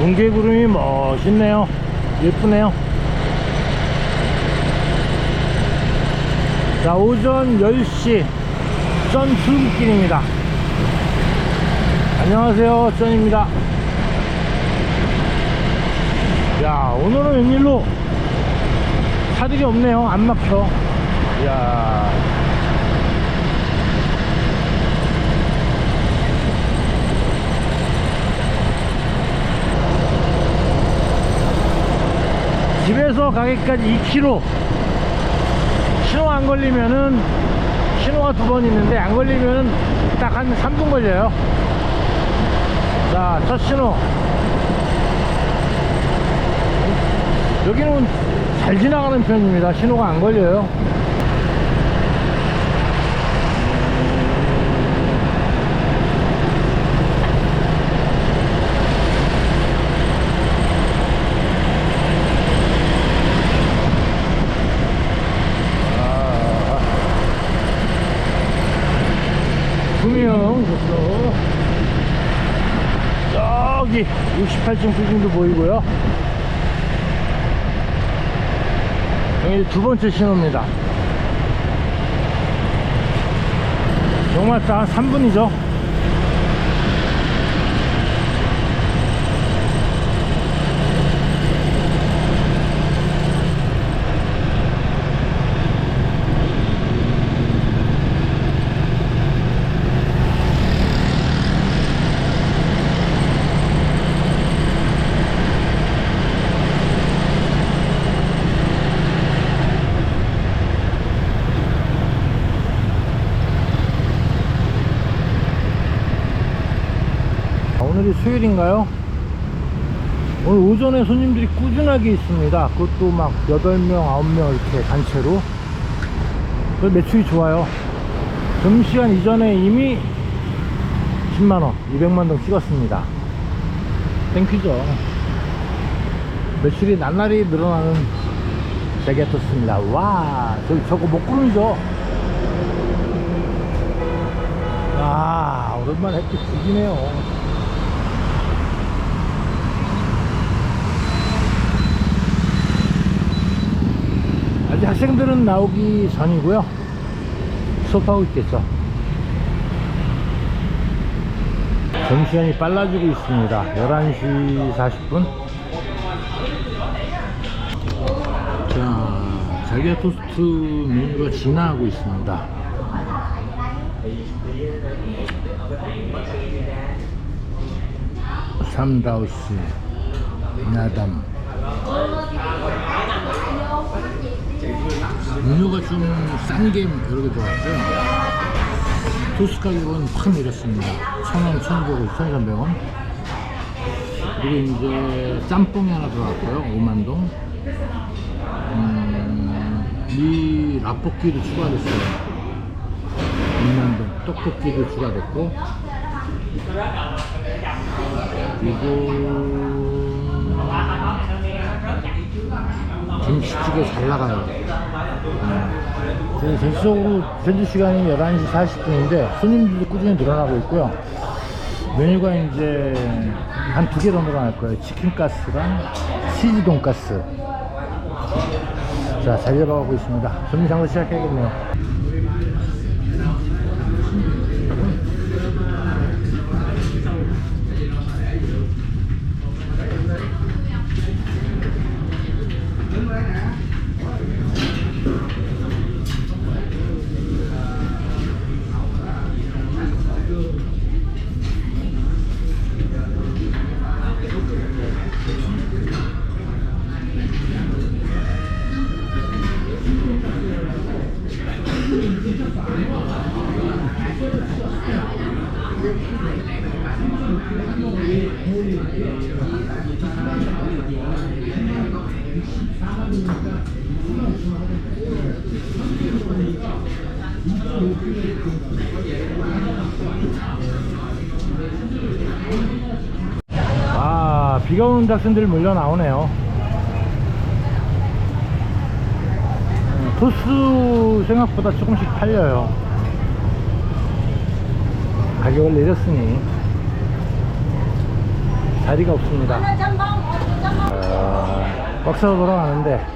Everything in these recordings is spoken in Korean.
뭉게구름이 멋있네요. 예쁘네요. 자, 오전 10시 전 출국길입니다. 안녕하세요, 쩐입니다. 야, 오늘은 웬일로 차들이 없네요. 안 막혀. 이야. 집에서 가기까지 2km 신호 안 걸리면은 신호가 두 번 있는데 안 걸리면은 딱 한 3분 걸려요. 자 첫 신호. 여기는 잘 지나가는 편입니다. 신호가 안 걸려요 구명 저쪽 저기 68층 빌딩도 보이고요. 여기 두 번째 신호입니다. 정말 딱 3분이죠 아, 오늘이 수요일인가요? 오늘 오전에 손님들이 꾸준하게 있습니다. 그것도 막 8명, 9명 이렇게 단체로. 그 매출이 좋아요. 점심시간 이전에 이미 10만원, 200만원 찍었습니다. 땡큐죠. 매출이 날날이 늘어나는 제게토스입니다. 와, 저기 저거 목구름이죠? 아, 오랜만에 햇빛 죽이네요. 아직 학생들은 나오기 전이고요. 수업하고 있겠죠. 점심시간이 빨라지고 있습니다. 11시 40분. 자, 잘게 토스트 메뉴가 진화하고 있습니다. 삼다우스, 나담. 음료가 좀 싼 게 여러 개 들어갔고요. 토스 가격은 확 내렸습니다. 1,000원, 1,200원, 1,300원. 그리고 이제 짬뽕이 하나 들어갔고요. 5만동. 음, 이 라볶이도 추가됐어요. 6만동. 떡볶이도 추가됐고. 그리고 김치찌개 잘 나가요. 음. 전체적으로 현재 시간이 11시 40분인데 손님들도 꾸준히 늘어나고 있고요. 메뉴가 이제 한 두 개 더 늘어날 거예요. 치킨 가스랑 치즈 돈가스. 자, 잘 잡아가고 있습니다. 점심 장사 시작해야겠네요. 아, 비가 오는 학생들 몰려 나오네요. 음, 토스 생각보다 조금씩 팔려요. 가격을 내렸으니 자리가 없습니다. 아, 박사로 돌아가는데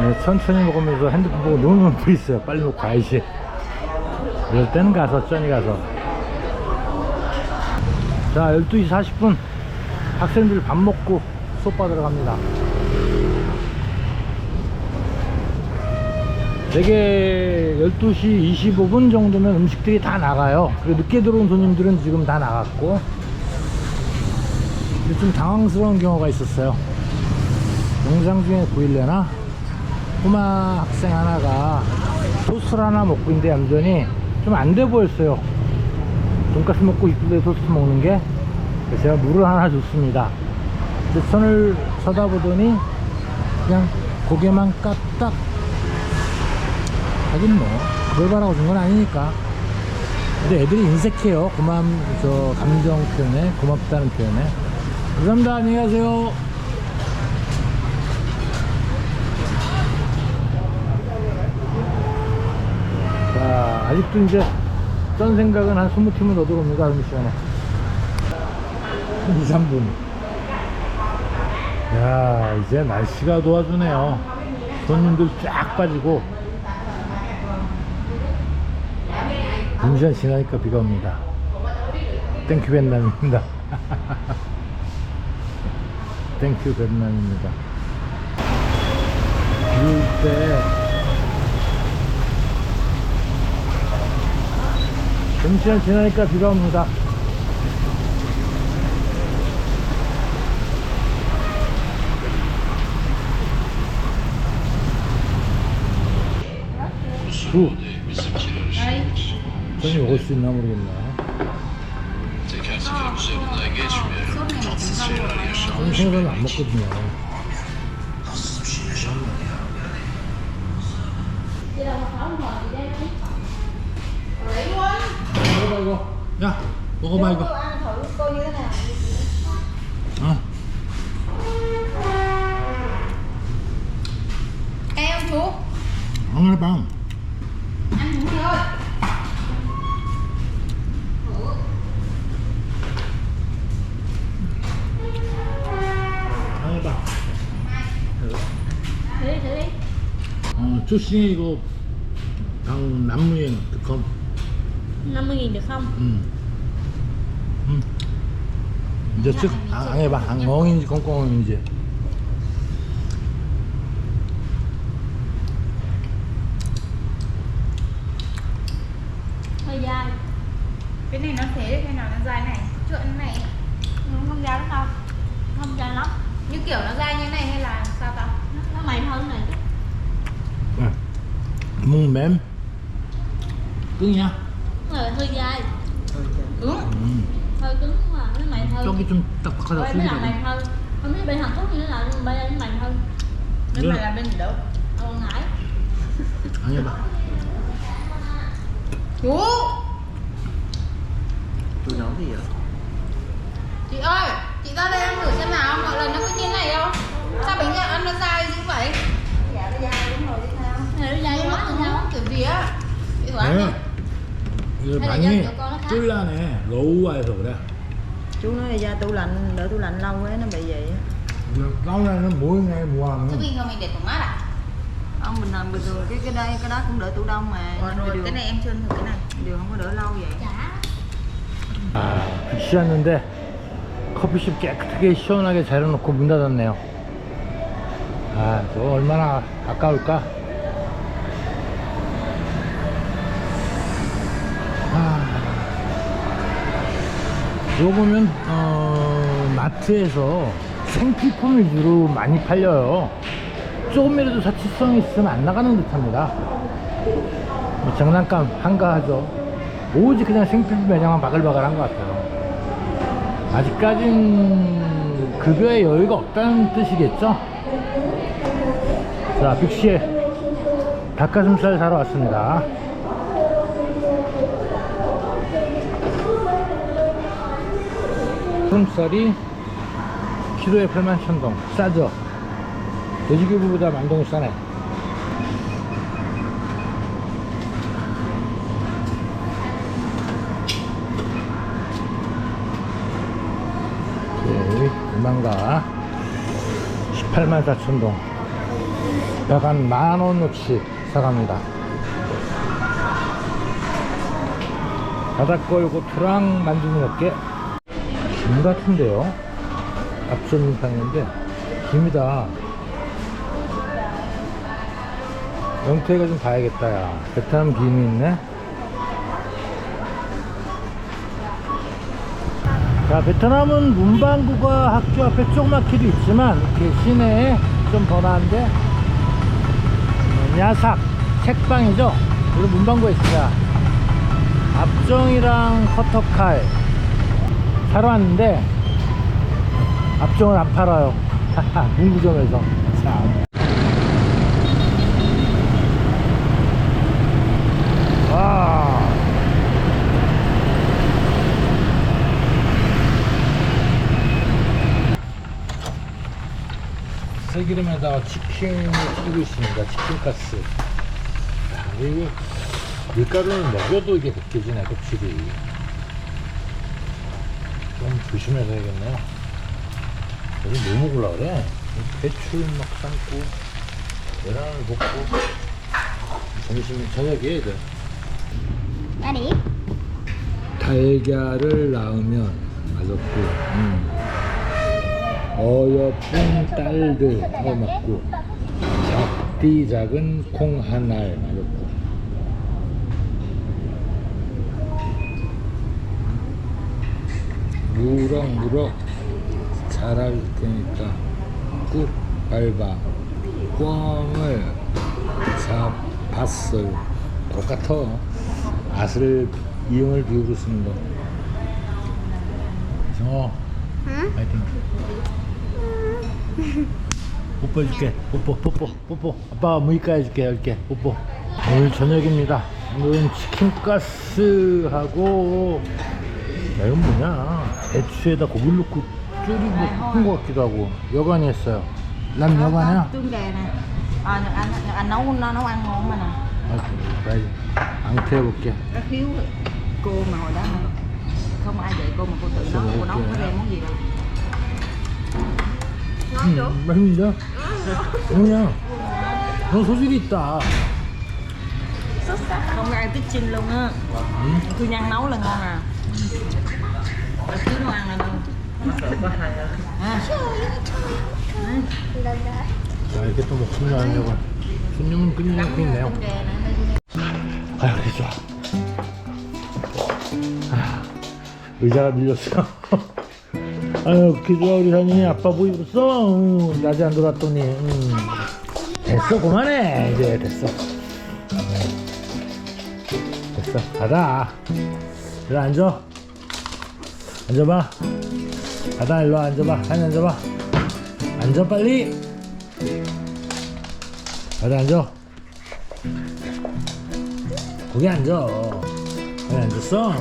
네, 천천히 먹으면서 핸드폰 보고 노는 분이 있어요. 빨리 놓고 가야지. 이럴 때는 가서, 쩐이 가서. 자, 12시 40분. 학생들 밥 먹고 수업 받으러 갑니다. 되게 12시 25분 정도면 음식들이 다 나가요. 그리고 늦게 들어온 손님들은 지금 다 나갔고. 좀 당황스러운 경우가 있었어요. 영상 중에 보일려나? 꼬마 학생 하나가 토스트를 하나 먹고 있는데 얌전히 좀 안 돼 보였어요. 돈가스 먹고 이쁜데 토스트 먹는 게. 제가 물을 하나 줬습니다. 근데 손을 쳐다보더니 그냥 고개만 까딱 하긴 뭐 그걸 바라고 준 건 아니니까. 근데 애들이 인색해요. 고마움 저 감정 표현에 고맙다는 표현에. 감사합니다. 안녕히 가세요. 자 아직도 이제 쩐 생각은 한 20팀은 더 들어옵니다 그럼 시간에. 2, 3분. 야 이제 날씨가 도와주네요. 손님들 쫙 빠지고 2시간 지나니까 비가 옵니다. 땡큐 벤남입니다. 땡큐 벤남입니다. 비올때 좀 시간 지나니까 비가 옵니다. 두 저는 먹을 수 있나 모르겠네. 생선을 안 먹거든요. 먹어봐 이거. 야 먹어봐 이거. 어. em chú 앙알빵. ăn 출신이 이거 당 남무행 특검 50 000 được không? 음. 음. 이제 쓱 아, 앙해봐 앙엉인지 꽁꽁인지 hơi dai cái này nó thế hay nào nó dài này trượn như này không, không dai lắm đâu không dai lắm như kiểu nó dài như này hay là sao ta nó, nó mềm hơn này chứ 네. 묵맴 끙이야 Nó là hơi dai ừ 음. hơi cứng mà nó mềm hơn 저기 좀 딱딱하다 bên nó là 소리가 mềm hơn không biết bên Hàn Quốc như thế nào nhưng bên đây nó mềm hơn nhưng Được. mà là bên đâu ở Quảng Ngãi 앙해봐 chú tôi nấu gì vậy chị ơi chị ra đây ăn thử xem nào mọi lần nó có như thế này không sao bánh gạo ăn nó dài dữ vậy này nó dai nhưng quá mà thì sao kiểu gì á chị thử ăn 네. đi 이거 hay là 많이 do con nó khác 쫄라네 로우와에서 그래 chú nói là da tủ lạnh đỡ tủ lạnh lâu quá nó bị vậy á 사우나는 mỗi ngày mùa chứ 하면 bình thường mình để tủ mát à ông bình thường bình thường cái cái đây cái đó cũng đỡ tủ đông mà Ờ, nhưng mà rồi đường, cái này em chưa thử cái này đường không có đỡ lâu vậy chả 아, 비치였는데 커피숍 깨끗하게 시원하게 차려놓고 문 닫았네요. 아, 저거 얼마나 아까울까? 보면 어, 마트에서 생필품을 주로 많이 팔려요. 조금이라도 사치성이 있으면 안 나가는 듯합니다. 뭐 장난감 한가하죠. 오직 그냥 생필품 매장만 바글바글한 것 같아요. 아직까진 급여에 여유가 없다는 뜻이겠죠? 자, 빅시에 닭가슴살 사러 왔습니다. 가슴살이 키로에 8만 천동 싸죠? 돼지고기보다 만동이 싸네. 오케이. 얼마인가? 18만 4천 동. 약간 만 원어치 사갑니다. 투랑 만두는 몇 개? 김 같은데요? 앞전 방인데 김이다. 영태가 좀 봐야겠다, 야. 베트남 김이 있네? 자, 베트남은 문방구가 학교 앞에 조그맣게도 있지만, 이렇게 시내에 좀더 나은데, 음, 야삭, 책방이죠? 그리고 문방구가 있습니다. 압정이랑 커터칼 사러 왔는데, 압정은 안 팔아요. 문구점에서. 참. 와. 새기름에다가 치킨을 튀기고 있습니다. 치킨가스. 야, 이거 밀가루는 먹여도 이게 벗겨지네, 껍질이. 좀 조심해서 해야겠네요. 여기 뭐 먹으려고 그래? 배추 막 삶고, 계란을 볶고, 점심, 저녁에 돼. Daddy. 달걀을 낳으면 맛없고 음. 어여쁜 딸들 더 먹고 작디 작은 콩 한알 맛없고 무럭무럭 자랄 테니까 꾹 밟아. 꽝을 잡았어요. 똑같아. 앗을 이용을 비우고 쓰는 거. 정어 파이팅. 뽀뽀 해줄게. 뽀뽀 뽀뽀 뽀뽀. 아빠가 무이까 해줄게. 10개 뽀뽀. 오늘 저녁입니다. 오늘은 치킨가스하고. 야 이건 뭐냐 배추에다 고기를 넣고 졸이고 볶은 것 같기도 하고 여간이 했어요 남 여간이야? tương đề nè à, nhật anh nhật anh nấu nó nấu ăn ngon mà nè 아, 나이 앙태 해볼게 cái khiếu cô mà hồi đó mà không ai dạy cô mà cô tự nấu cô nấu có đem món gì đâu 음, 맛있는데? 그냥 너 소질이 있다 xuất sắc không ai thích chinh luôn á 응? cô nhân nấu là ngon à 자 이렇게 또 목숨 나누려고. 손님은 끊이고 있네요. 아유 그래 좋아. 아, 의자가 밀렸어 아유 그렇게 좋아 우리 산이. 아빠 보이었어? 응, 낮에 안 돌았더니. 응. 됐어 그만해. 이제 됐어. 네. 됐어 가자 일로 앉아 앉아봐 가다 일로 앉아봐 산이 앉아봐 앉아 빨리 가다 앉아 거기 앉아. 거기 앉았어?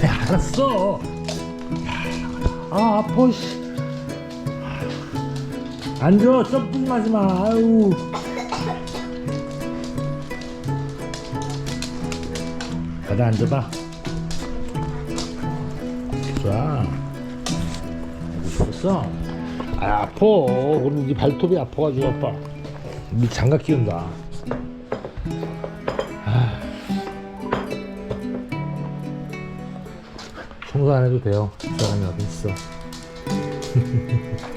네, 알았어. 아, 아파, 씨. 앉아, 쩍 하지 마. 아유. 가다 앉아봐. 죽었어? 아, 아파. 그럼 네 발톱이 아파가지고 아빠. 네 장갑 끼운다. 청소 안 해도 돼요. 사람이 어디 있어.